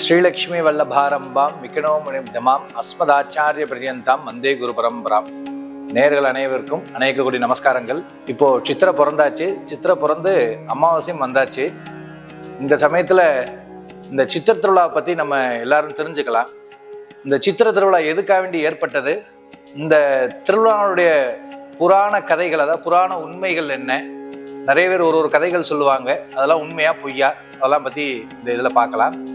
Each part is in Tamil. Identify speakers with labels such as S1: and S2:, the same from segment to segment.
S1: ஸ்ரீலக்ஷ்மி வல்லபாரம்பாம் விக்கணோமுனிதமாம் அஸ்மதாச்சாரிய பரியந்தாம் வந்தே குரு பரம்பராம். நேர்கள் அனைவருக்கும் அநேக கோடி நமஸ்காரங்கள். இப்போ சித்திரை பிறந்தாச்சு. சித்திரை பிறந்து அமாவாசையும் வந்தாச்சு. இந்த சமயத்தில் இந்த சித்திர திருவிழாவை பற்றி நம்ம எல்லாரும் தெரிஞ்சுக்கலாம். இந்த சித்திர திருவிழா எதுக்காக வேண்டி ஏற்பட்டது? இந்த திருவிழாவுடைய புராண கதைகள் அதாவது புராண உண்மைகள் என்ன? நிறைய பேர் ஒரு ஒரு கதைகள் சொல்லுவாங்க. அதெல்லாம் உண்மையா பொய்யா? அதெல்லாம் பற்றி இந்த இதில் பார்க்கலாம்.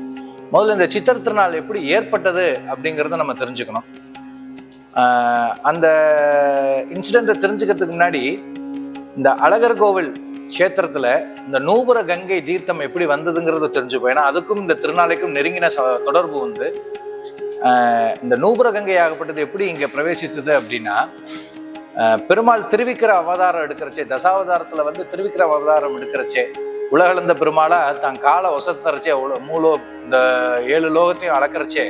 S1: முதல்ல இந்த சித்திர திருநாள் எப்படி ஏற்பட்டது அப்படிங்கிறத நம்ம தெரிஞ்சுக்கணும். அந்த இன்சிடென்ட்டை தெரிஞ்சுக்கிறதுக்கு முன்னாடி இந்த அழகர் கோவில் கஷேத்திரத்தில் இந்த நூபுர கங்கை தீர்த்தம் எப்படி வந்ததுங்கிறத தெரிஞ்சுப்போம். ஏன்னா அதுக்கும் இந்த திருநாளைக்கும் நெருங்கின ச- தொடர்பு உண்டு. இந்த நூபுர கங்கை ஆகப்பட்டது எப்படி இங்கே பிரவேசித்தது அப்படின்னா பெருமாள் திருவிக்கிற அவதாரம் எடுக்கிறச்சே தசாவதாரத்தில் வந்து திருவிக்கிற அவதாரம் எடுக்கிறச்சே உலகளந்த பெருமாளா தான் காலை ஒசத்தரைச்சே அவ்வளோ மூலோ இந்த ஏழு லோகத்தையும் அளக்கிறச்சே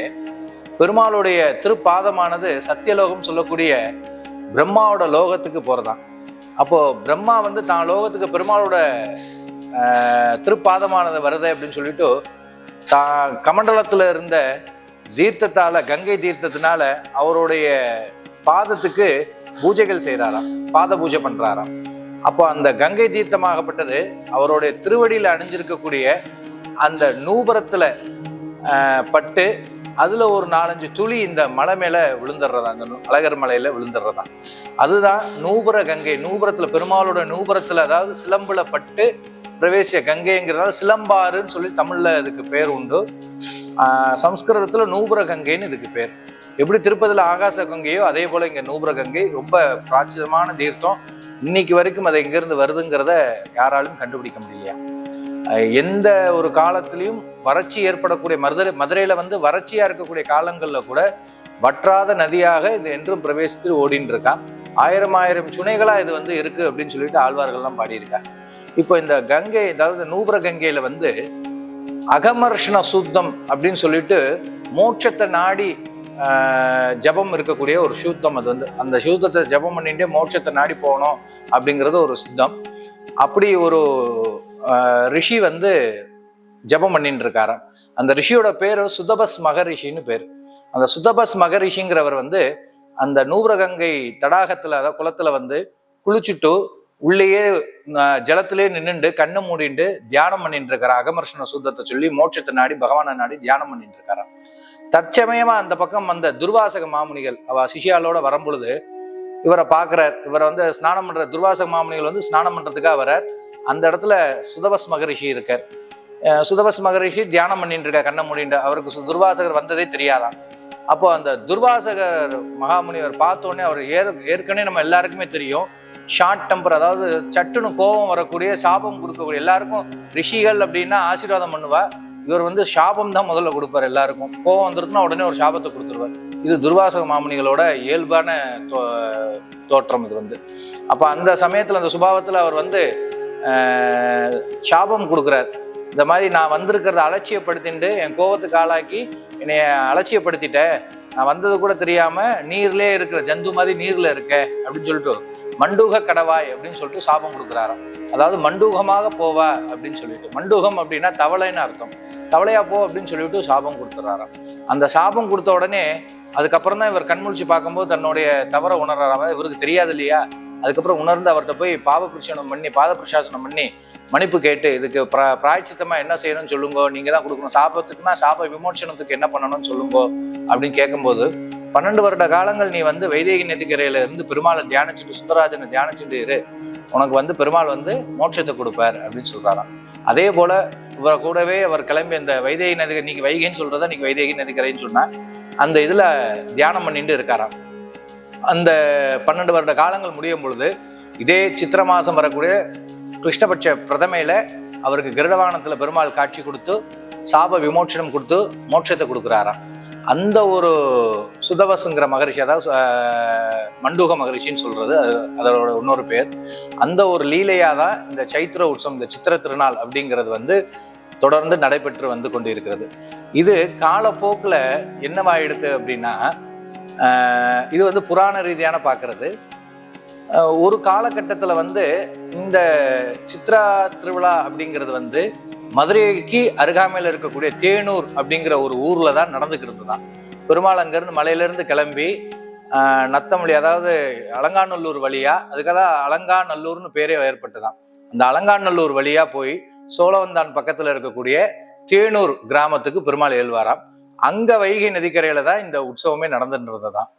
S1: பெருமாளுடைய திருப்பாதமானது சத்தியலோகம் சொல்லக்கூடிய பிரம்மாவோட லோகத்துக்கு போகிறதான் அப்போது பிரம்மா வந்து தான் லோகத்துக்கு பெருமாளோட திருப்பாதமானது வருது அப்படின்னு சொல்லிட்டு தான் கமண்டலத்தில் இருந்த தீர்த்தத்தால் கங்கை தீர்த்தத்தினால அவருடைய பாதத்துக்கு பூஜைகள் செய்கிறாராம் பாத பூஜை பண்ணுறாராம் அப்போ அந்த கங்கை தீர்த்தமாகப்பட்டது அவருடைய திருவடியில் அணிஞ்சிருக்கக்கூடிய அந்த நூபுரத்தில் பட்டு அதில் ஒரு நாலஞ்சு துளி இந்த மலை மேலே விழுந்துடுறதா அந்த அழகர் மலையில் விழுந்துடுறதா. அதுதான் நூபுர கங்கை. நூபுரத்தில் பெருமாளோட நூபுரத்தில் அதாவது சிலம்புல பட்டு பிரவேசிய கங்கைங்கிறதால சிலம்பாறுன்னு சொல்லி தமிழில் இதுக்கு பேர் உண்டு. சம்ஸ்கிருதத்தில் நூபுர கங்கைன்னு இதுக்கு பேர். எப்படி திருப்பதியில் ஆகாச கங்கையோ அதே போல் இங்கே நூபுர கங்கை ரொம்ப பிராச்சிதமான தீர்த்தம். இன்னைக்கு வரைக்கும் அது எங்கேருந்து வருதுங்கிறத யாராலும் கண்டுபிடிக்க முடியல எந்த ஒரு காலத்திலையும் வறட்சி ஏற்படக்கூடிய மதுரை மதுரையில் வந்து வறட்சியாக இருக்கக்கூடிய காலங்களில் கூட வற்றாத நதியாக இது என்றும் பிரவேசித்து ஓடின்னு இருக்கா ஆயிரம் ஆயிரம் சுனைகளாக இது வந்து இருக்கு அப்படின்னு சொல்லிட்டு ஆழ்வார்கள்லாம் பாடியிருக்காங்க இப்போ இந்த கங்கை அதாவது நூபுர கங்கையில் வந்து அகமர்ஷண சுத்தம் அப்படின்னு சொல்லிட்டு மோட்சத்தை நாடி ஜபம் இருக்கக்கூடிய ஒரு சூத்தம் அது வந்து. அந்த சூத்தத்தை ஜபம் பண்ணிட்டு மோட்சத்தை நாடி போகணும் அப்படிங்கிறது ஒரு சித்தம். அப்படி ஒரு ரிஷி வந்து ஜபம் பண்ணிட்டு இருக்காராம் அந்த ரிஷியோட பேர் சுதபஸ் மகரிஷின்னு பேர். அந்த சுதபஸ் மகரிஷிங்கிறவர் வந்து அந்த நூபுரகங்கை தடாகத்தில் அதாவது குளத்தில் வந்து குளிச்சுட்டு உள்ளேயே ஜலத்திலே நின்றுண்டு கண்ணை மூடிண்டு தியானம் பண்ணிட்டு இருக்கிற அகமர்ஷன சுத்தத்தை சொல்லி மோட்சத்தை நாடி பகவானை நாடி தியானம் பண்ணிட்டு இருக்காராம். தற்சமயமா அந்த பக்கம் அந்த துர்வாசக மாமுனிகள் அவ சிஷியாலோட வரும்பொழுது இவரை பார்க்குறார். இவரை வந்து ஸ்நானம் பண்ற துர்வாசக மாமுனிகள் வந்து ஸ்நானம் பண்றதுக்காக வரார். அந்த இடத்துல சுதபஸ் மகரிஷி இருக்கார். சுதவஸ் சுதபஸ் மகரிஷி தியானம் பண்ணிட்டு இருக்கார் கண்ண மூடிட்டு. அவருக்கு துர்வாசகர் வந்ததே தெரியாதான் அப்போ அந்த துர்வாசகர் மகாமுனிவர் பார்த்தோன்னே அவர் ஏற் ஏற்கனவே நம்ம எல்லாருக்குமே தெரியும். ஷார்ட் டெம்பர் அதாவது சட்டுன்னு கோபம் வரக்கூடிய சாபம் கொடுக்கக்கூடிய எல்லாருக்கும் ரிஷிகள் அப்படின்னா ஆசீர்வாதம் பண்ணுவா. இவர் வந்து சாபம் தான் முதல்ல கொடுப்பார் எல்லாருக்கும். கோவம் வந்துருச்சுன்னா உடனே ஒரு சாபத்தை கொடுத்துருவார். இது துர்வாசக மாமுனிகளோட இயல்பான தோ- தோற்றம் இது வந்து. அப்போ அந்த சமயத்தில் அந்த சுபாவத்தில் அவர் வந்து சாபம் கொடுக்குறார். இந்த மாதிரி நான் வந்திருக்கிறத அலட்சியப்படுத்திட்டு என் கோபத்துக்கு ஆளாக்கி என்னைய அலட்சியப்படுத்திட்டேன் நான் வந்தது கூட தெரியாம நீர்லயே இருக்கிற ஜந்து மாதிரி நீர்ல இருக்க அப்படின்னு சொல்லிட்டு மண்டூக கடவாய் அப்படின்னு சொல்லிட்டு சாபம் கொடுக்குறாராம். அதாவது மண்டூகமாக போவா அப்படின்னு சொல்லிட்டு. மண்டூகம் அப்படின்னா தவளைன்னு அர்த்தம். தவளையா போ அப்படின்னு சொல்லிட்டு சாபம் கொடுத்துறாராம். அந்த சாபம் கொடுத்த உடனே அதுக்கப்புறம் தான் இவர் கண்முழிச்சு பார்க்கும்போது தன்னுடைய தவற உணர்றாராம. இவருக்கு தெரியாது இல்லையா? அதுக்கப்புறம் உணர்ந்து அவர்கிட்ட போய் பாவ பிரச்சனம் பண்ணி பாத பிரசாசனம் பண்ணி மன்னிப்பு கேட்டு இதுக்கு பிரா பிராய்ச்சித்தமாக என்ன செய்யணும்னு சொல்லுங்க. நீங்கள் தான் கொடுக்கணும். சாபத்துக்குன்னா சாப விமோச்சனத்துக்கு என்ன பண்ணணும்னு சொல்லுங்க அப்படின்னு கேட்கும்போது பன்னெண்டு வருட காலங்கள் நீ வந்து வைதேகி நதிக்கரையில இருந்து பெருமாளை தியானிச்சுட்டு சுந்தராஜனை தியானிச்சுட்டு இரு. உனக்கு வந்து பெருமாள் வந்து மோட்சத்தை கொடுப்பார் அப்படின்னு சொல்கிறாராம் அதே போல இவர் கூடவே அவர் கிளம்பி அந்த வைதேகி நதி நீங்க வைகைன்னு சொல்றத நீங்க வைதேகி நதிக்கரைன்னு சொன்னா அந்த இதுல தியானம் பண்ணிட்டு இருக்காராம். அந்த பன்னெண்டு வருட காலங்கள் முடியும் பொழுது இதே சித்திர மாசம் வரக்கூடிய கிருஷ்ணபட்ச பிரதமையில அவருக்கு கிருடவானத்துல பெருமாள் காட்சி கொடுத்து சாப விமோச்சனம் கொடுத்து மோட்சத்தை கொடுக்குறாராம். அந்த ஒரு சுதவசுங்கிற மகரிஷி அதாவது மண்டூக மகரிஷின்னு சொல்றது அது அதோட இன்னொரு பேர். அந்த ஒரு லீலையா தான் இந்த சைத்திர உற்சவம் இந்த சித்திர திருநாள் அப்படிங்கிறது வந்து தொடர்ந்து நடைபெற்று வந்து கொண்டிருக்கிறது. இது காலப்போக்கில் என்னவாயிடுது அப்படின்னா இது வந்து புராண ரீதியான பார்க்கறது. ஒரு காலகட்டத்தில் வந்து இந்த சித்ரா திருவிழா அப்படிங்கிறது வந்து மதுரைக்கு அருகாமையில் இருக்கக்கூடிய தேனூர் அப்படிங்கிற ஒரு ஊரில் தான் நடந்துக்கிறது தான் பெருமாள் அங்கேருந்து மலையிலேருந்து கிளம்பி நத்தமொழி அதாவது அலங்காநல்லூர் வழியாக அதுக்காக தான் அலங்காநல்லூர்னு பேரே ஏற்பட்டுதான். அந்த அலங்காநல்லூர் வழியாக போய் சோழவந்தான் பக்கத்தில் இருக்கக்கூடிய தேனூர் கிராமத்துக்கு பெருமாள் எழுவாராம் அங்கே வைகை நதிக்கரையில் தான் இந்த உற்சவமே நடந்துன்றது தான்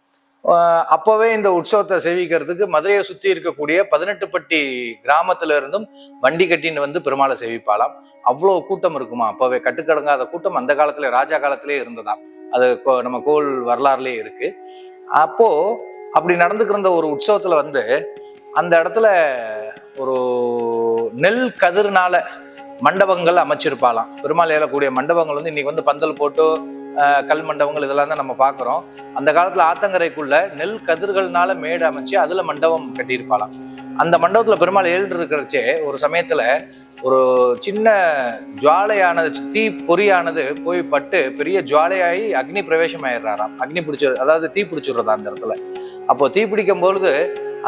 S1: அப்போவே இந்த உற்சவத்தை சேவிக்கிறதுக்கு மதுரையை சுற்றி இருக்கக்கூடிய பதினெட்டுப்பட்டி கிராமத்துல இருந்தும் வண்டி கட்டின்னு வந்து பெருமாளை சேவிப்பாளாம். அவ்வளோ கூட்டம் இருக்குமா? அப்போவே கட்டுக்கடங்காத கூட்டம் அந்த காலத்துல ராஜா காலத்திலே இருந்ததாம். அது கோ- நம்ம கோல் வரலாறுலயே இருக்கு. அப்போ அப்படி நடந்துக்கிற ஒரு உற்சவத்துல வந்து அந்த இடத்துல ஒரு நெல் கதிர்னால மண்டபங்கள் அமைச்சிருப்பாளாம். பெருமாள் ஏலக்கூடிய மண்டபங்கள் வந்து இன்னைக்கு வந்து பந்தல் போட்டு கல் மண்டபங்கள் இதெல்லாம் தான் நம்ம பார்க்குறோம். அந்த காலத்தில் ஆத்தங்கரைக்குள்ள நெல் கதிர்கள்னால மேடு அமைச்சு அதில் மண்டபம் கட்டியிருப்பாளாம். அந்த மண்டபத்தில் பெருமாள் ஏழு இருக்கிறச்சே ஒரு சமயத்தில் ஒரு சின்ன ஜுவாலையானது தீ பொறியானது போய் பட்டு பெரிய ஜுவாலையாகி அக்னி பிரவேசம் ஆயிடுறாராம். அக்னி பிடிச்சி அதாவது தீ பிடிச்சிடுறதா அந்த இடத்துல. அப்போ தீ பிடிக்கும் பொழுது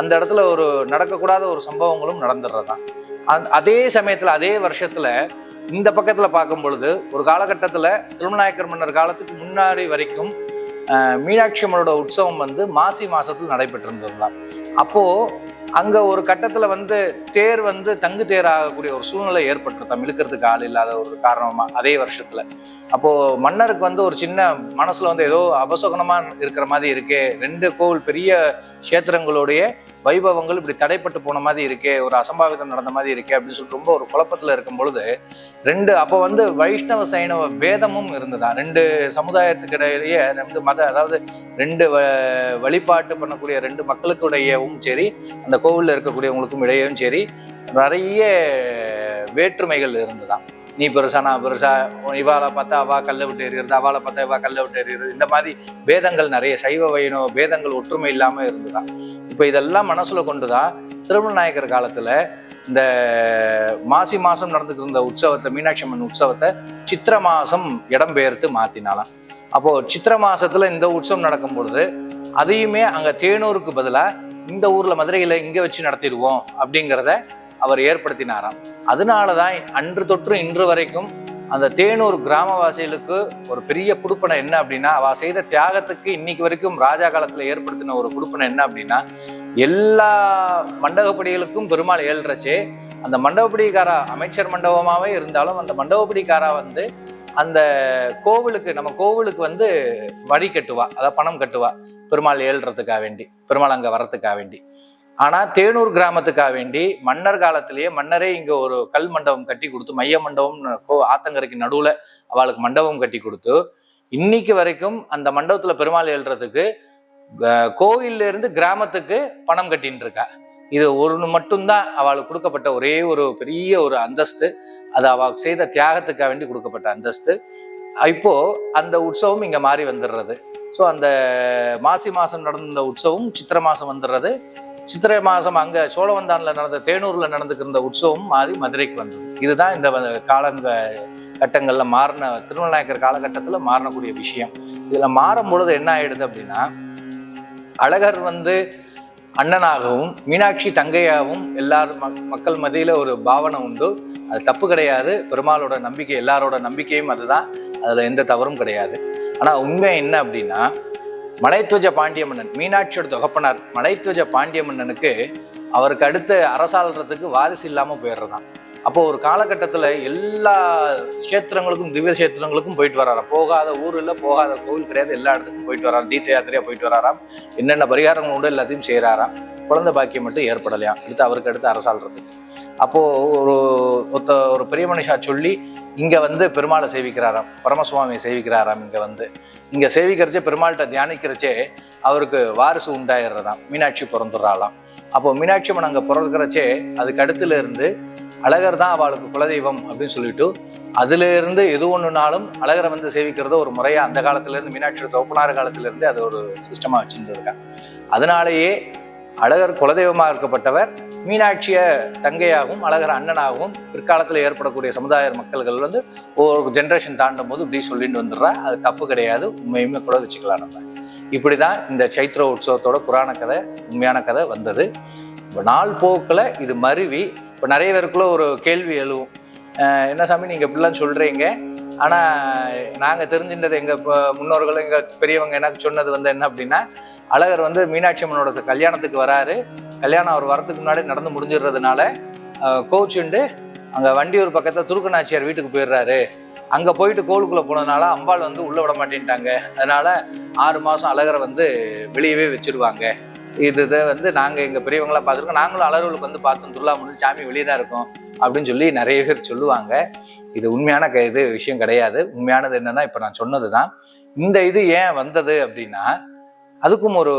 S1: அந்த இடத்துல ஒரு நடக்கக்கூடாத ஒரு சம்பவங்களும் நடந்துடுறதாம். அதே சமயத்தில் அதே வருஷத்தில் இந்த பக்கத்தில் பார்க்கும் பொழுது ஒரு காலகட்டத்தில் திருமநாயக்கர் மன்னர் காலத்துக்கு முன்னாடி வரைக்கும் மீனாட்சி அம்மனோட உற்சவம் வந்து மாசி மாதத்தில் நடைபெற்றிருந்தது தான் அப்போது அங்கே ஒரு கட்டத்தில் வந்து தேர் வந்து தங்கு தேர் ஆகக்கூடிய ஒரு சூழ்நிலை ஏற்பட்டிருந்தோம் இழுக்கிறதுக்கு ஆள் இல்லாத ஒரு காரணமாக அதே வருஷத்தில். அப்போது மன்னருக்கு வந்து ஒரு சின்ன மனசில் வந்து ஏதோ அபசகுனமாக இருக்கிற மாதிரி இருக்கே ரெண்டு கோவில் பெரிய கஷேத்திரங்களுடைய வைபவங்கள் இப்படி தடைப்பட்டு போன மாதிரி இருக்கே ஒரு அசம்பாவிதம் நடந்த மாதிரி இருக்கே அப்படின்னு சொல்லிட்டு ரொம்ப ஒரு குழப்பத்தில் இருக்கும் பொழுது ரெண்டு அப்போ வந்து வைஷ்ணவ சைனவ பேதமும் இருந்ததா? ரெண்டு சமுதாயத்துக்கு இடையிலேயே ரெண்டு மத அதாவது ரெண்டு வ- வழிபாட்டு பண்ணக்கூடிய ரெண்டு மக்களுக்குடையவும் சரி அந்த கோவிலில் இருக்கக்கூடியவங்களுக்கும் இடையவும் சரி நிறைய வேற்றுமைகள் இருந்ததான் நீ பெருசா நான் பெருசா இவாளை பார்த்தா அவா கல்லை விட்டு எறிகிறது அவளை பார்த்தா இவா கல்லை விட்டு எறிகிறது. இந்த மாதிரி பேதங்கள் நிறைய சைவ வைணவ பேதங்கள் ஒற்றுமை இல்லாமல் இருந்துதான். இப்போ இதெல்லாம் மனசுல திருமண நாயக்கர் காலத்துல இந்த மாசி மாசம் நடந்துக்கிட்டு இருந்த உற்சவத்தை மீனாட்சி அம்மன் உற்சவத்தை சித்திர மாசம் இடம்பெயர்த்து மாற்றினாலாம் அப்போ சித்திர மாசத்துல இந்த உற்சவம் நடக்கும் பொழுது அதையுமே அங்க தேனூருக்கு பதிலா இந்த ஊர்ல மதுரையில் இங்கே வச்சு நடத்திடுவோம் அப்படிங்கிறத அவர் ஏற்படுத்தினாராம். அதனால தான் அன்று தொற்று இன்று வரைக்கும் அந்த தேனூர் கிராமவாசிகளுக்கு ஒரு பெரிய குடுப்பனை என்ன அப்படின்னா அவ செய்த தியாகத்துக்கு இன்னைக்கு வரைக்கும் ராஜா காலத்தில் ஏற்படுத்தின ஒரு குடுப்பனை என்ன அப்படின்னா எல்லா மண்டகப்படிகளுக்கும் பெருமாள் ஏழ்றச்சே அந்த மண்டபப்படிக்காரா அமைச்சர் மண்டபமாகவே இருந்தாலும் அந்த மண்டபப்படிக்காரா வந்து அந்த கோவிலுக்கு நம்ம கோவிலுக்கு வந்து வழி கட்டுவா அதாவது பணம் கட்டுவா பெருமாள் ஏழுறதுக்காக வேண்டி பெருமாள் அங்கே வர்றதுக்காக வேண்டி. ஆனால் தேனூர் கிராமத்துக்காக வேண்டி மன்னர் காலத்திலேயே மன்னரே இங்கே ஒரு கல் மண்டபம் கட்டி கொடுத்து மைய மண்டபம் கோ ஆத்தங்கரைக்கு நடுவில் அவளுக்கு மண்டபம் கட்டி கொடுத்து இன்னைக்கு வரைக்கும் அந்த மண்டபத்தில் பெருமாள் எழுறதுக்கு கோயிலிருந்து கிராமத்துக்கு பணம் கட்டின்னு இருக்கா. இது ஒரு மட்டும்தான் அவளுக்கு கொடுக்கப்பட்ட ஒரே ஒரு பெரிய ஒரு அந்தஸ்து. அது அவளுக்கு செய்த தியாகத்துக்காக வேண்டி கொடுக்கப்பட்ட அந்தஸ்து. இப்போ அந்த உற்சவம் இங்கே மாறி வந்துடுறது ஸோ அந்த மாசி மாதம் நடந்த உற்சவம் சித்திரை மாதம் வந்துடுறது சித்திரை மாதம் அங்கே சோழவந்தானில் நடந்த தேனூரில் நடந்துக்கிருந்த உற்சவம் மாறி மதுரைக்கு வந்தது. இதுதான் இந்த வ- காலங்க கட்டங்களில் மாறின திருமணநாயக்கர் காலகட்டத்தில் மாறக்கூடிய விஷயம். இதில் மாறும் பொழுது என்ன ஆயிடுது அப்படின்னா அழகர் வந்து அண்ணனாகவும் மீனாட்சி தங்கையாகவும் எல்லாரும் மக்- மக்கள் மத்தியில் ஒரு பாவனை உண்டு. அது தப்பு கிடையாது. பெருமாளோட நம்பிக்கை எல்லாரோட நம்பிக்கையும் அதுதான். அதில் எந்த தவறும் கிடையாது. ஆனால் உண்மை என்ன அப்படின்னா மலைத்துவஜ பாண்டிய மன்னன் மீனாட்சியோட தொகப்பனார் மலைத்துவஜ பாண்டிய மன்னனுக்கு அவருக்கு அடுத்து அரசாள்றதுக்கு வாரிசு இல்லாமல் போயிடுறதான். அப்போ ஒரு காலகட்டத்தில் எல்லா கஷேத்திரங்களுக்கும் திவ்ய கஷேத்திரங்களுக்கும் போயிட்டு வராராம். போகாத ஊர் இல்லை போகாத கோவில் கிடையாது எல்லா இடத்துக்கும் போயிட்டு வராராம். தீர்த்த யாத்திரையாக போயிட்டு வராராம். என்னென்ன பரிகாரங்கள் உண்டு எல்லாத்தையும் செய்கிறாராம் குழந்தை பாக்கியம் மட்டும் ஏற்படலையாம். அடுத்து அவருக்கு அடுத்து அரசாள்றதுக்கு அப்போது ஒரு ஒத்த ஒரு பெரிய மனுஷா சொல்லி இங்கே வந்து பெருமாளை சேவிக்கிறாராம். பரமசுவாமியை சேவிக்கிறாராம் இங்கே வந்து. இங்கே சேவிக்கிறச்சே பெருமாள்கிட்ட தியானிக்கிறச்சே அவருக்கு வாரிசு உண்டாயிடுறதாம். மீனாட்சி பிறந்துடுறாளாம். அப்போ மீனாட்சி அம்மன் அங்கே பிறக்கிறச்சே அதுக்கு அடுத்துல இருந்து அழகர் தான் அவளுக்கு குலதெய்வம் அப்படின்னு சொல்லிட்டு அதுல இருந்து எது ஒன்றுனாலும் அழகரை வந்து சேவிக்கிறத ஒரு முறையாக அந்த காலத்திலேருந்து மீனாட்சி தோப்பனார் காலத்துல அது ஒரு சிஸ்டமாக வச்சுட்டு அதனாலேயே அழகர் குலதெய்வமாக இருக்கப்பட்டவர் மீனாட்சிய தங்கையாகவும் அழகர் அண்ணனாகவும் பிற்காலத்தில் ஏற்படக்கூடிய சமுதாய மக்கள்கள் வந்து ஒரு ஜென்ரேஷன் தாண்டும் போது இப்படி சொல்லிட்டு வந்துடுறா. அது தப்பு கிடையாது. உண்மையுமே கூட வச்சுக்கலாம் நம்ம. இப்படிதான் இந்த சைத்ர உற்சவத்தோட புராண கதை உண்மையான கதை வந்தது. இப்போ நாள் போக்கில் இது மருவி. இப்போ நிறைய பேருக்குள்ள ஒரு கேள்வி எழுவும். என்ன சாமி நீங்கள் இப்படிலாம் சொல்கிறீங்க ஆனால் நாங்கள் தெரிஞ்சின்றது எங்கள் இப்போ முன்னோர்கள் எங்கள் பெரியவங்க எனக்கு சொன்னது வந்து என்ன அப்படின்னா அழகர் வந்து மீனாட்சி அம்மனோட கல்யாணத்துக்கு வராரு. கல்யாணம் அவர் வரதுக்கு முன்னாடி நடந்து முடிஞ்சிடுறதுனால கோச்சுண்டு அங்கே வண்டியூர் பக்கத்தில் துருக்கநாச்சியார் வீட்டுக்கு போயிடுறாரு. அங்கே போயிட்டு கோவிலுக்குள்ளே போனதுனால அம்பாள் வந்து உள்ளே விட மாட்டேன்ட்டாங்க. அதனால் ஆறு மாதம் அழகரை வந்து வெளியவே வச்சுருவாங்க. இது இதை வந்து நாங்கள் எங்கள் பெரியவங்களாம் பார்த்துருக்கோம். நாங்களும் அழகர்களுக்கு வந்து பார்த்தோம். துல்லா முடிஞ்சு சாமி வெளியே தான் இருக்கும் அப்படின்னு சொல்லி நிறைய பேர் சொல்லுவாங்க. இது உண்மையான க இது விஷயம் கிடையாது. உண்மையானது என்னென்னா இப்போ நான் சொன்னது தான் இந்த இது ஏன் வந்தது அப்படின்னா அதுக்கும் ஒரு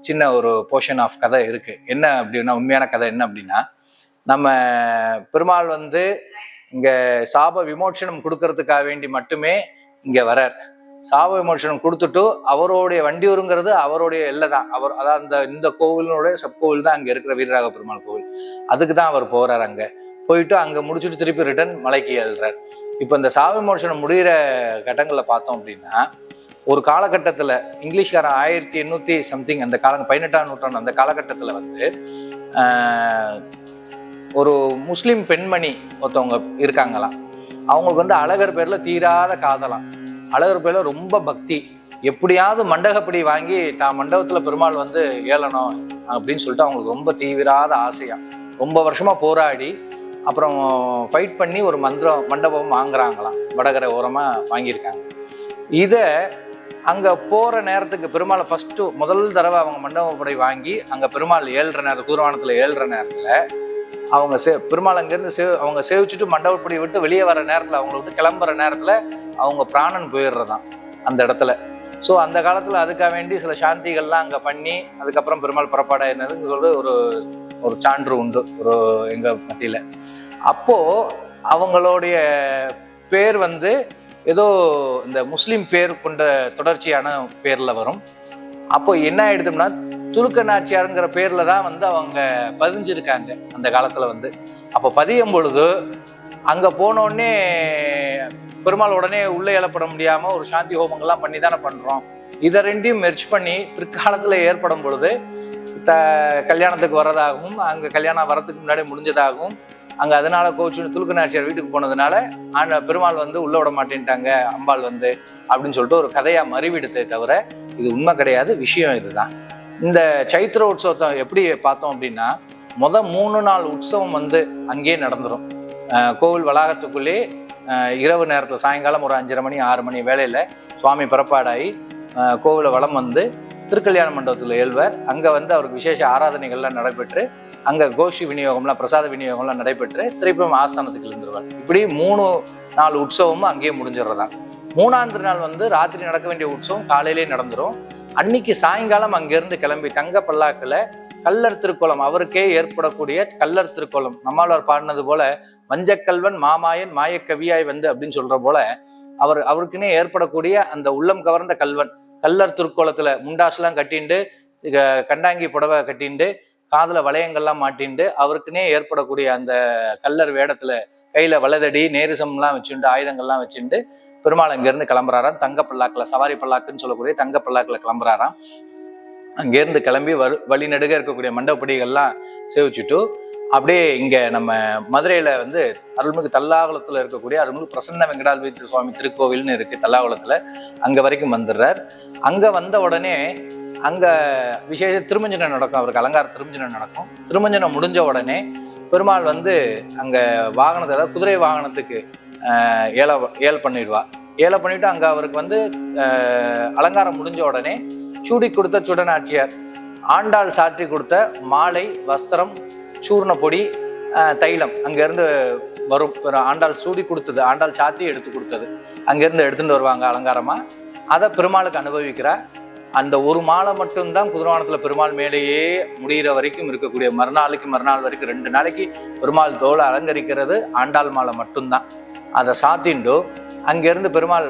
S1: சின்ன ஒரு போர்ஷன் ஆஃப் கதை இருக்குது என்ன அப்படின்னா உண்மையான கதை என்ன அப்படின்னா நம்ம பெருமாள் வந்து இங்கே சாப விமோச்சனம் கொடுக்கறதுக்காக வேண்டி மட்டுமே இங்கே வரார் சாப விமோச்சனம் கொடுத்துட்டு அவருடைய வண்டியூருங்கிறது அவருடைய எல்லை தான். அவர் அதாவது அந்த இந்த கோவிலினுடைய சப்கோவில் தான் அங்கே இருக்கிற வீரராக பெருமாள் கோவில். அதுக்கு தான் அவர் போகிறார் அங்கே. போயிட்டு அங்கே முடிச்சுட்டு திருப்பி ரிட்டர்ன் மலைக்கு எழுறார் இப்போ இந்த சாப விமோச்சனம் முடிகிற கட்டங்களில் பார்த்தோம் அப்படின்னா ஒரு காலகட்டத்தில் இங்கிலீஷ்காரன் ஆயிரத்தி எண்ணூற்றி சம்திங் அந்த கால பதினெட்டாம் நூற்றாண்டு அந்த காலகட்டத்தில் வந்து ஒரு முஸ்லீம் பெண்மணி ஒருத்தவங்க இருக்காங்களாம். அவங்களுக்கு வந்து அழகர் பேரில் தீராத காதலாம். அழகர் பேரில் ரொம்ப பக்தி. எப்படியாவது மண்டகப்படி வாங்கி தான் மண்டபத்தில் பெருமாள் வந்து ஏளணும் அப்படின்னு சொல்லிட்டு அவங்களுக்கு ரொம்ப தீவிராத ஆசையாக ரொம்ப வருஷமாக போராடி அப்புறம் ஃபைட் பண்ணி ஒரு மந்திரம் மண்டபம் வாங்குறாங்களாம். வடகரை ஓரமாக வாங்கியிருக்காங்க. இதை அங்கே போகிற நேரத்துக்கு பெருமாளை ஃபஸ்ட்டு முதல் தடவை அவங்க மண்டபப்படை வாங்கி அங்கே பெருமாள் ஏழ்ற நேரம் கூர்வானத்தில் ஏழ்ற நேரத்தில் அவங்க சே பெருமாள் அங்கேருந்து சே அவங்க சேவிச்சுட்டு மண்டபப்படி விட்டு வெளியே வர நேரத்தில் அவங்கள விட்டு கிளம்புற நேரத்தில் அவங்க பிராணன் போயிடுறதான் அந்த இடத்துல. ஸோ அந்த காலத்தில் அதுக்காக வேண்டி சில சாந்திகள்லாம் அங்கே பண்ணி அதுக்கப்புறம் பெருமாள் புறப்பாடா என்னதுன்னு சொல்லி ஒரு ஒரு சான்று உண்டு ஒரு எங்கள் மத்தியில். அப்போது அவங்களுடைய பேர் வந்து ஏதோ இந்த முஸ்லீம் பேர் கொண்ட தொடர்ச்சியான பேரில் வரும். அப்போ என்ன ஆயிடுதுன்னா துலுக்க நாச்சியாருங்கிற பேரில் தான் வந்து அவங்க பதிஞ்சிருக்காங்க அந்த காலத்தில் வந்து. அப்போ பதியும் பொழுது அங்கே போனோடனே பெருமாள் உடனே உள்ளே எழப்பட முடியாமல் ஒரு சாந்தி ஹோமங்கள்லாம் பண்ணி தானே பண்ணுறோம் இதை ரெண்டையும் மெர்ச் பண்ணி பிற்காலத்தில் ஏற்படும் பொழுது த கல்யாணத்துக்கு வர்றதாகவும் அங்கே கல்யாணம் வரத்துக்கு முன்னாடி முடிஞ்சதாகவும் அங்கே அதனால கோச்சுன்னு துலுக்கு நாச்சியார் வீட்டுக்கு போனதுனால ஆண்ட பெருமாள் வந்து உள்ள விட மாட்டேன்ட்டாங்க அம்பாள் வந்து அப்படின்னு சொல்லிட்டு ஒரு கதையாக மறுவிடுத்தே தவிர இது உண்மை கிடையாது விஷயம் இதுதான். இந்த சைத்திர உற்சவத்தை எப்படி பார்த்தோம் அப்படின்னா முத மூணு நாள் உற்சவம் வந்து அங்கேயே நடந்துரும். கோவில் வளாகத்துக்குள்ளே இரவு நேரத்தில் சாயங்காலம் ஒரு அஞ்சரை மணி ஆறு மணி வேலையில் சுவாமி புறப்பாடாகி கோவிலை வளம் வந்து திருக்கல்யாண மண்டபத்தில் எழுவர் அங்கே வந்து அவருக்கு விசேஷ ஆராதனைகள்லாம் நடைபெற்று அங்கே கோஷி விநியோகம்லாம் பிரசாத விநியோகம்லாம் நடைபெற்று திருப்பியும் ஆஸ்தானத்துக்கு இருந்துருவார் இப்படி மூணு நாள் உற்சவமும் அங்கேயே முடிஞ்சிடுறதான் மூணாவது நாள் வந்து ராத்திரி நடக்க வேண்டிய உற்சவம் காலையிலே நடந்துடும் அன்னைக்கு சாயங்காலம் அங்கேருந்து கிளம்பி தங்க பல்லாக்கில் கல்லர் திருக்கோலம் அவருக்கே ஏற்படக்கூடிய கல்லர் திருக்கோலம். நம்மாழ்வார் பாடினது போல வஞ்சக்கல்வன் மாமாயன் மாயக்கவியாய் வந்து அப்படின்னு சொல்ற போல அவர் அவருக்குன்னே ஏற்படக்கூடிய அந்த உள்ளம் கவர்ந்த கல்வன் கல்லர் திருக்கோலத்துல முண்டாசுலாம் கட்டிண்டு க- கண்டாங்கி புடவை கட்டிண்டு காதில் வளையங்கள்லாம் மாட்டிண்டு அவருக்குன்னே ஏற்படக்கூடிய அந்த கல்லர் வேடத்தில் கையில் வலதடி நேரிசம்லாம் வச்சுண்டு ஆயுதங்கள்லாம் வச்சுண்டு பெருமாள் அங்கேருந்து கிளம்புறாராம். தங்க பல்லாக்கில் சவாரி பல்லாக்குன்னு சொல்லக்கூடிய தங்க பல்லாக்கில் கிளம்புறாராம். அங்கேருந்து கிளம்பி வரு வழிநடுக இருக்கக்கூடிய மண்டபப்படிகள்லாம் சேவிச்சுட்டு அப்படியே இங்கே நம்ம மதுரையில் வந்து அருள்மிகு தல்லாகுளத்தில் இருக்கக்கூடிய அருள்மிகு பிரசன்ன வெங்கடால் சுவாமி திருக்கோவில்னு இருக்குது தல்லாகுளத்தில் அங்கே வரைக்கும் வந்துடுறார் அங்கே வந்த உடனே அங்கே விசேஷ திருமஞ்சனம் நடக்கும். அவருக்கு அலங்கார திருமஞ்சனம் நடக்கும். திருமஞ்சனம் முடிஞ்ச உடனே பெருமாள் வந்து அங்கே வாகனத்தை அதாவது குதிரை வாகனத்துக்கு ஏல ஏல் பண்ணிடுவா. ஏல பண்ணிவிட்டு அங்கே அவருக்கு வந்து அலங்காரம் முடிஞ்ச உடனே சூடி கொடுத்த சுடனாட்சியார் ஆண்டாள் சாற்றி கொடுத்த மாலை வஸ்திரம் சூர்ண பொடி தைலம் அங்கேருந்து வரும். ஆண்டாள் சூடி கொடுத்தது ஆண்டாள் சாத்தி எடுத்து கொடுத்தது. அங்கேருந்து எடுத்துகிட்டு வருவாங்க அலங்காரமாக அதை பெருமாளுக்கு அனுபவிக்கிறா. அந்த ஒரு மாலை மட்டும்தான் குதிரவானத்தில் பெருமாள் மேலேயே முடிகிற வரைக்கும் இருக்கக்கூடிய மறுநாளுக்கு மறுநாள் வரைக்கும் ரெண்டு நாளைக்கு பெருமாள் தோலை அலங்கரிக்கிறது ஆண்டாள் மாலை மட்டும்தான். அதை சாத்திண்டு அங்கேருந்து பெருமாள்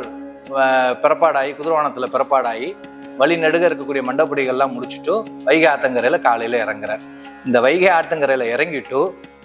S1: பிறப்பாடாகி குதிரவானத்தில் பிறப்பாடாகி வழி நடுக இருக்கக்கூடிய மண்டப்படிகள்லாம் முடிச்சுட்டு வைகை ஆத்தங்கரையில் காலையில் இறங்குறார். இந்த வைகை ஆத்தங்கரையில் இறங்கிட்டு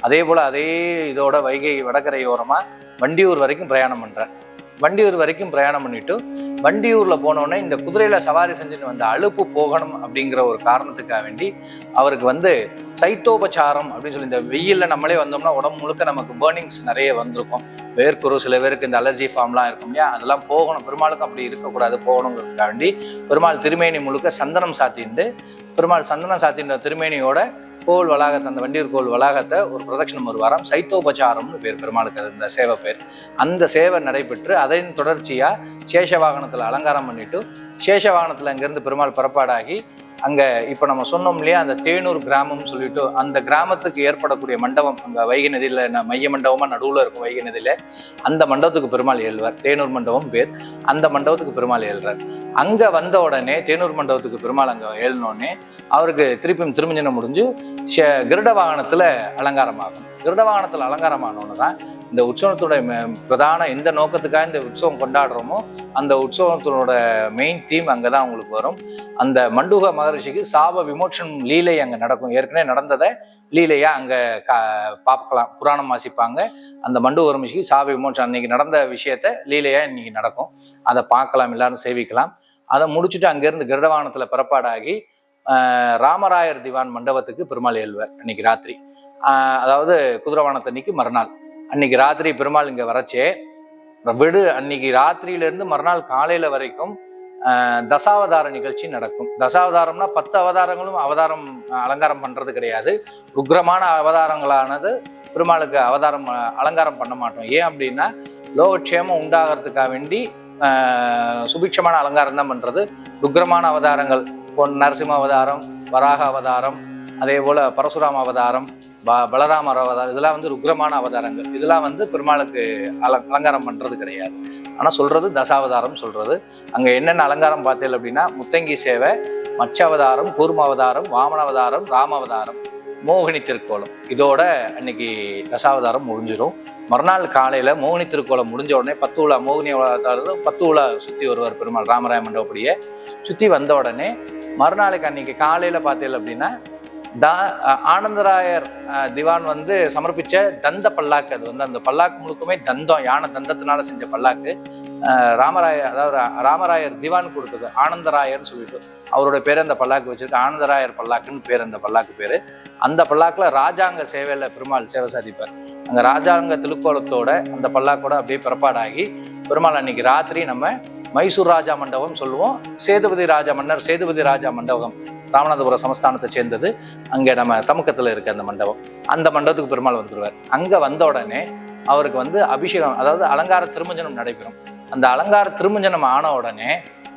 S1: அதே போல் அதே இதோட வைகை வடகரையோரமாக வண்டியூர் வரைக்கும் பிரயாணம் பண்ணுறார் வண்டியூர் வரைக்கும் பிரயாணம் பண்ணிட்டு வண்டியூர்ல போனோடனே இந்த குதிரையில சவாரி செஞ்சுட்டு வந்த அலுப்பு போகணும் அப்படிங்கிற ஒரு காரணத்துக்காக வேண்டி அவருக்கு வந்து சைத்தோபச்சாரம் அப்படின்னு சொல்லி இந்த வெயில்ல நம்மளே வந்தோம்னா உடம்பு முழுக்க நமக்கு பேர்னிங்ஸ் நிறைய வந்திருக்கும். வேர்க்குரு சில பேருக்கு இந்த அலர்ஜி ஃபார்ம்லாம் இருக்கும் இல்லையா? அதெல்லாம் போகணும். பெருமாளுக்கு அப்படி இருக்கக்கூடாது. போகணுங்கிறதுக்காக வேண்டி பெருமாள் திருமேனி முழுக்க சந்தனம் சாத்திண்டு பெருமாள் சந்தனம் சாத்தின்ற திருமேனியோட கோவில் வளாகத்தை அந்த வண்டியூர் கோவில் வளாகத்தை ஒரு பிரதட்சணம் ஒரு வாரம் சைத்தோபச்சாரம்னு பேர் பெருமாளுக்கு இந்த சேவை பேர். அந்த சேவை நடைபெற்று அதன் தொடர்ச்சியாக சேஷ வாகனத்தில் அலங்காரம் பண்ணிட்டு சேஷ வாகனத்தில் அங்கிருந்து பெருமாள் புறப்பாடாகி அங்கே இப்போ நம்ம சொன்னோம் இல்லையா அந்த தேனூர் கிராமம்னு சொல்லிட்டு அந்த கிராமத்துக்கு ஏற்படக்கூடிய மண்டபம் அங்கே வைகை நதியில் ந- மைய மண்டபமாக நடுவில் இருக்கும் வைகை நதியில் அந்த மண்டபத்துக்கு பெருமாள் ஏழுவார். தேனூர் மண்டபம் பேர். அந்த மண்டபத்துக்கு பெருமாள் ஏழுறார். அங்கே வந்த உடனே தேனூர் மண்டபத்துக்கு பெருமாள் அங்கே ஏழுனோடனே அவருக்கு திருப்பியும் திருமஞ்சனம் முடிஞ்சு ஷ- கிருட வாகனத்துல அலங்காரமாகும். கிருட அலங்காரம் அலங்காரமானோன்னு தான் இந்த உற்சவத்தோட பிரதான எந்த நோக்கத்துக்காக இந்த உற்சவம் கொண்டாடுறோமோ அந்த உற்சவத்தினோட மெயின் தீம் அங்கே தான் உங்களுக்கு வரும். அந்த மண்டுக மகரிஷிக்கு சாப விமோச்சனம் லீலை அங்கே நடக்கும். ஏற்கனவே நடந்ததை லீலையாக அங்கே கா பார்க்கலாம். புராணம் வாசிப்பாங்க. அந்த மண்டூக மகரிஷிக்கு சாப விமோச்சனம் அன்னைக்கு நடந்த விஷயத்த லீலையாக இன்னைக்கு நடக்கும். அதை பார்க்கலாம் எல்லாரும் சேவிக்கலாம். அதை முடிச்சுட்டு அங்கேருந்து கிருடவானத்தில் பிறப்பாடாகி ராமராயர் திவான் மண்டபத்துக்கு பெருமாள் எழுவர் இன்னைக்கு ராத்திரி. அதாவது குதிரவானத்தன்னைக்கு மறுநாள். அன்னைக்கு ராத்திரி பெருமாள் இங்கே வரச்சே. விடு அன்னைக்கு ராத்திரியிலேருந்து மறுநாள் காலையில வரைக்கும் தசாவதார நிகழ்ச்சி நடக்கும். தசாவதாரம்னா பத்து அவதாரங்களும் அவதாரம் அலங்காரம் பண்றது கிடையாது. உக்ரமான அவதாரங்களானது பெருமாளுக்கு அவதாரம் அலங்காரம் பண்ண மாட்டோம். ஏன் அப்படின்னா லோகக்ஷேமம் உண்டாகிறதுக்காக வேண்டி சுபிக்ஷமான அலங்காரம் தான் பண்றது. உக்ரமான அவதாரங்கள் பொன் நரசிம்ம அவதாரம் வராக அவதாரம் அதே போல பரசுராம அவதாரம் ப- அவதாரம் இதெல்லாம் வந்து ருக்ரமான அவதாரங்கள். இதெல்லாம் வந்து பெருமாளுக்கு அல அலங்காரம் பண்ணுறது கிடையாது. ஆனால் சொல்கிறது தசாவதாரம் சொல்கிறது அங்கே என்னென்ன அலங்காரம் பார்த்தீங்க அப்படின்னா முத்தங்கி சேவை மச்ச அவதாரம் கூர்ம அவதாரம் வாமன அவதாரம் ராம அவதாரம் மோகினி திருக்கோலம். இதோட அன்னைக்கு தசாவதாரம் முடிஞ்சிடும் மறுநாள் காலையில் மோகினி திருக்கோலம் முடிஞ்ச உடனே பத்து உலா மோகினி அவதாரம் பத்து உலா சுற்றி வருவார் பெருமாள் ராமராய மண்டபப்படியே. சுற்றி வந்த உடனே மறுநாளுக்கு அன்னைக்கு காலையில் பார்த்தீங்க அப்படின்னா தா ஆனந்தராயர் திவான் வந்து சமர்ப்பிச்ச தந்த பல்லாக்கு அது வந்து அந்த பல்லாக்கு முழுக்குமே தந்தம் யானை தந்தத்தினால செஞ்ச பல்லாக்கு. ராமராய அதாவது ராமராயர் திவான் கொடுத்தது ஆனந்தராயர்னு சொல்லிட்டு. அவரோட பேர் அந்த பல்லாக்கு வச்சிருக்கு ஆனந்தராயர் பல்லாக்குன்னு பேர் அந்த பல்லாக்கு பேர். அந்த பல்லாக்கில் ராஜாங்க சேவையில் பெருமாள் சேவை சாதிப்பார். அந்த ராஜாங்க திருக்கோலத்தோட அந்த பல்லாக்கோட அப்படியே பிறப்பாடாகி பெருமாள் அன்னைக்கு ராத்திரி நம்ம மைசூர் ராஜா மண்டபம் சொல்லுவோம். சேதுபதி ராஜா மன்னர் சேதுபதி ராஜா மண்டபம். ராமநாதபுரம் சமஸ்தானத்தை சேர்ந்தது. அங்கே நம்ம தமுக்கத்தில் இருக்க அந்த மண்டபம். அந்த மண்டபத்துக்கு பெருமாள் வந்துடுவார் அங்கே வந்த உடனே அவருக்கு வந்து அபிஷேகம் அதாவது அலங்கார திருமஞ்சனம் நடைபெறும். அந்த அலங்கார திருமஞ்சனம் ஆன உடனே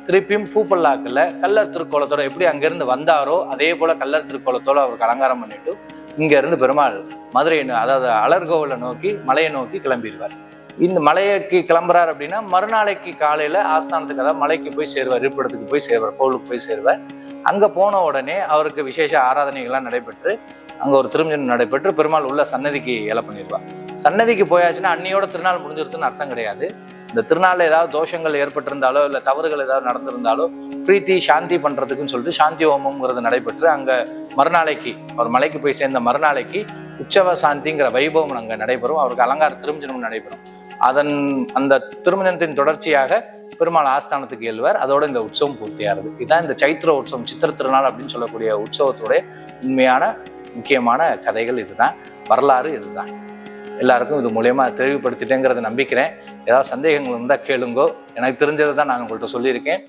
S1: திருப்பியும் பூப்பல்லாக்கில் கல்லர் திருக்கோலத்தோட எப்படி அங்கேருந்து வந்தாரோ அதே போல கல்லர் திருக்கோலத்தோட அவருக்கு அலங்காரம் பண்ணிட்டு இங்கேருந்து பெருமாள் மதுரையை அதாவது அலர்கோவிலை நோக்கி மலையை நோக்கி கிளம்பிடுவார். இந்த மலையைக்கு கிளம்புறாரு அப்படின்னா மறுநாளைக்கு காலையில் ஆஸ்தானத்துக்கு அதாவது மலைக்கு போய் சேருவார் இருப்பிடத்துக்கு போய் சேருவார் கோவிலுக்கு போய் சேருவார். அங்கே போன உடனே அவருக்கு விசேஷ ஆராதனைகள்லாம் நடைபெற்று அங்கே ஒரு திருமஞ்சனம் நடைபெற்று பெருமாள் உள்ள சன்னதிக்கு இலை பண்ணிடுவார் சன்னதிக்கு போயாச்சுன்னா அன்னையோட திருநாள் முடிஞ்சிருதுன்னு அர்த்தம் கிடையாது. இந்த திருநாளில் ஏதாவது தோஷங்கள் ஏற்பட்டிருந்தாலோ இல்லை தவறுகள் ஏதாவது நடந்திருந்தாலோ பிரீத்தி சாந்தி பண்ணுறதுக்குன்னு சொல்லிட்டு சாந்தி ஹோமம்ங்கிறது நடைபெற்று அங்கே மறுநாளைக்கு அவர் மலைக்கு போய் சேர்ந்த மறுநாளைக்கு உற்சவ சாந்திங்கிற வைபவம் அங்கே நடைபெறும். அவருக்கு அலங்கார திருமஞ்சனம் நடைபெறும். அதன் அந்த திருமஞ்சனத்தின் தொடர்ச்சியாக பெருமாள் ஆஸ்தானத்துக்கு எழுவார் அதோட இந்த உற்சவம் பூர்த்தியாகிறது இதுதான் இந்த சைத்திர உற்சவம் சித்திர திருநாள் அப்படின்னு சொல்லக்கூடிய உற்சவத்துடைய உண்மையான முக்கியமான கதைகள் இதுதான். வரலாறு இதுதான். எல்லாருக்கும் இது மூலயமா தெளிவுபடுத்திட்டேங்கிறத நம்பிக்கிறேன். ஏதாவது சந்தேகங்கள் இருந்தால் கேளுங்கோ. எனக்கு தெரிஞ்சதை தான் நான் உங்கள்கிட்ட சொல்லியிருக்கேன்.